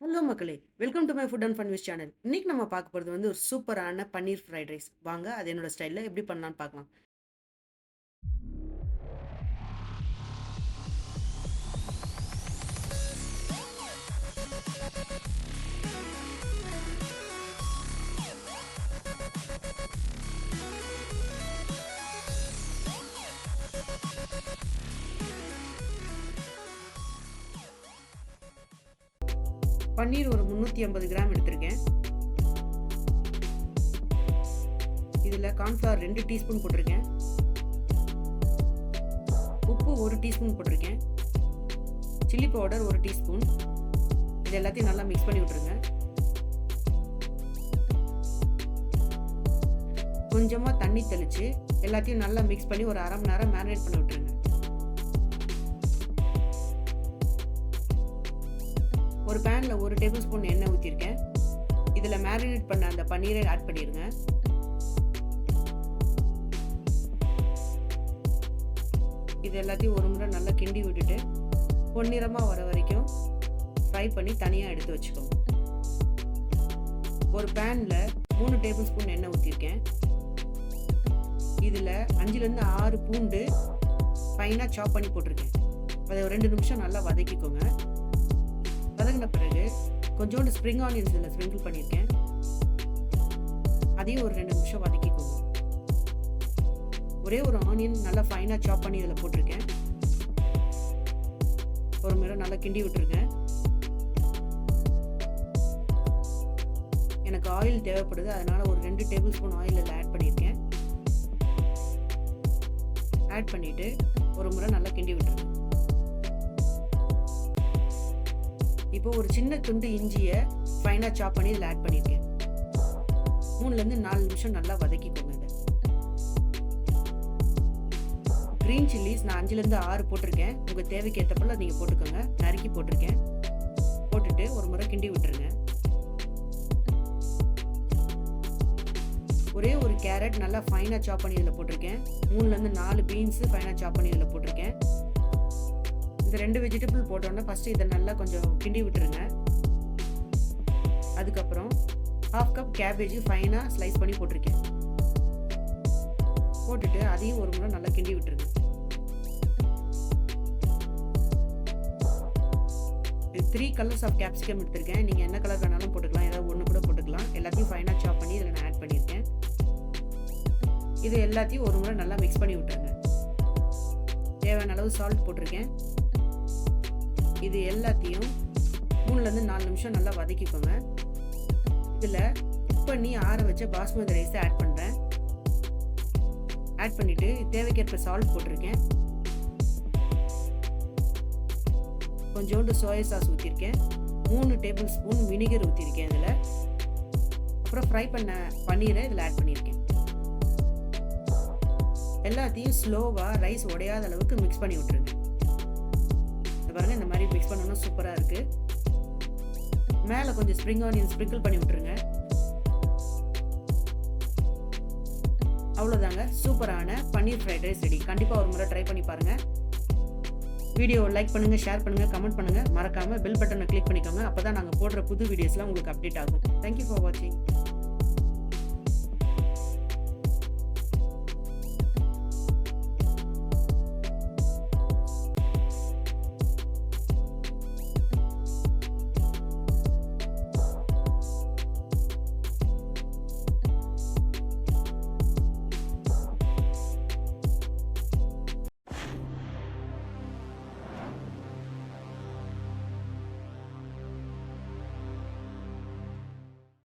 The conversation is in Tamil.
ஹலோ மக்களே. Welcome to my food and fun with channel இன்னைக்கு நம்ம பார்க்க போகிறது வந்து ஒரு சூப்பரான பன்னீர் ஃப்ரைட் ரைஸ். வாங்க அது என்னோட ஸ்டைலில் எப்படி பண்ணலான்னு பார்க்கலாம். பன்னீர் ஒரு முந்நூற்றி ஐம்பது கிராம் எடுத்திருக்கேன். இதில் கான்ஃப்ளவர் ரெண்டு டீஸ்பூன் போட்டிருக்கேன். உப்பு ஒரு டீஸ்பூன் போட்டிருக்கேன். சில்லி பவுடர் ஒரு டீஸ்பூன். இது எல்லாத்தையும் நல்லா மிக்ஸ் பண்ணி விட்ருங்க கொஞ்சமாக தண்ணி தெளித்து எல்லாத்தையும் நல்லா மிக்ஸ் பண்ணி ஒரு அரை மணி நேரம் மேரினேட் பண்ணி விட்ருங்க ஒரு பேனில் ஒரு டேபிள் ஸ்பூன் எண்ணெய் ஊற்றிருக்கேன் இதில் மேரினேட் பண்ண அந்த பன்னீரை ஆட் பண்ணிடுங்க இது எல்லாத்தையும் ஒரு முறை நல்லா கிண்டி விட்டுட்டு பொன்னிறமாக வர வரைக்கும் ஃப்ரை பண்ணி தனியாக எடுத்து வச்சுக்கோங்க. ஒரு பேனில் மூணு டேபிள் ஸ்பூன் எண்ணெய் ஊற்றிருக்கேன் இதில் அஞ்சுலேருந்து ஆறு பூண்டு ஃபைனாக சாப் பண்ணி போட்டிருக்கேன். அதை ஒரு ரெண்டு நிமிஷம் நல்லா வதக்கிக்கோங்க. வதங்கின பிறகு கொஞ்சோண்டு ஸ்ப்ரிங் ஆனியன்ஸ் இதில் ஸ்ப்ரிங்கிள் பண்ணியிருக்கேன். அதையும் ஒரு ரெண்டு நிமிஷம் வதக்கிக்கோங்க. ஒரே ஒரு ஆனியன் நல்லா ஃபைனாக சாப் பண்ணி இதில் போட்டிருக்கேன். ஒரு முறை நல்லா கிண்டி விட்டுருங்க. எனக்கு ஆயில் தேவைப்படுது அதனால் ஒரு ரெண்டு டேபிள் ஸ்பூன் ஆயில் இதில் ஆட் பண்ணியிருக்கேன். ஆட் பண்ணிவிட்டு ஒரு முறை நல்லா கிண்டி விட்டுருங்க. இப்போ ஒரு சின்ன துண்டு இஞ்சியை ஃபைனாக சாப் பண்ணி இதில் ஆட் பண்ணியிருக்கேன் மூணுலேருந்து நாலு நிமிஷம் நல்லா வதக்கிக்கோங்க இதை க்ரீன் சில்லிஸ் நான் அஞ்சுலேருந்து ஆறு போட்டிருக்கேன். உங்கள் தேவைக்கு ஏற்றப்பல நீங்கள் போட்டுக்கோங்க. நறுக்கி போட்டிருக்கேன். போட்டுட்டு ஒரு முறை கிண்டி விட்டுருங்க. ஒரே ஒரு கேரட் நல்லா ஃபைனாக சாப் பண்ணி இதில் போட்டிருக்கேன். மூணுலேருந்து நாலு பீன்ஸு ஃபைனாக சாப் பண்ணி இதில் போட்டிருக்கேன். இந்த ரெண்டு வெஜிடபிள் போட்டோன்னே ஃபஸ்ட்டு இதை நல்லா கொஞ்சம் கிண்டி விட்டுருங்க. அதுக்கப்புறம் ஹாஃப் கப் கேபேஜ் ஃபைனாக ஸ்லைஸ் பண்ணி போட்டிருக்கேன். போட்டுட்டு அதையும் ஒரு முறை நல்லா கிண்டி விட்டுருங்க. த்ரீ கலர்ஸ் ஆஃப் கேப்சிகம் எடுத்திருக்கேன். நீங்கள் என்ன கலர் வேணாலும் போட்டுக்கலாம். ஏதாவது ஒன்று கூட போட்டுக்கலாம். எல்லாத்தையும் ஃபைனாக சாப் பண்ணி இதில் நான் ஆட் பண்ணியிருக்கேன். இது எல்லாத்தையும் ஒரு முறை நல்லா மிக்ஸ் பண்ணி விட்டுருங்க. தேவையான அளவு சால்ட் போட்டிருக்கேன். இது எல்லாத்தையும் மூணுலேருந்து நாலு நிமிஷம் நல்லா வதக்கிக்கோங்க. இதில் குக் பண்ணி ஆற வச்ச பாஸ்மதி ரைஸை ஆட் பண்ணுறேன். ஆட் பண்ணிவிட்டு தேவைக்கேற்ப சால்ட் போட்டிருக்கேன். கொஞ்சோண்டு சோயா சாஸ் ஊற்றிருக்கேன் மூணு டேபிள் ஸ்பூன் வினிகர் ஊற்றிருக்கேன் இதில். அப்புறம் ஃப்ரை பண்ண பன்னீரை இதில் ஆட் பண்ணியிருக்கேன் எல்லாத்தையும் ஸ்லோவாக ரைஸ் உடையாத அளவுக்கு மிக்ஸ் பண்ணி விட்டுருங்க. பாருங்க இந்த மாதிரி மிக்ஸ் பண்ணணும் சூப்பராக இருக்கு. மேலே கொஞ்சம் ஸ்ப்ரிங் ஆனியன் ஸ்ப்ரிங்கிள் பண்ணி விட்டுருங்க. அவ்வளோதாங்க சூப்பரான பன்னீர் ஃப்ரைட் ரைஸ் ரெடி கண்டிப்பாக ஒரு முறை ட்ரை பண்ணி பாருங்கள் வீடியோ லைக் பண்ணுங்கள் ஷேர் பண்ணுங்கள் கமெண்ட் பண்ணுங்கள் மறக்காமல் பெல் பட்டனை கிளிக் பண்ணிக்கோங்க. அப்போ தான் நாங்கள் போடுற புது வீடியோஸ்லாம் உங்களுக்கு அப்டேட் ஆகும். தேங்க்யூ ஃபார் வாட்சிங்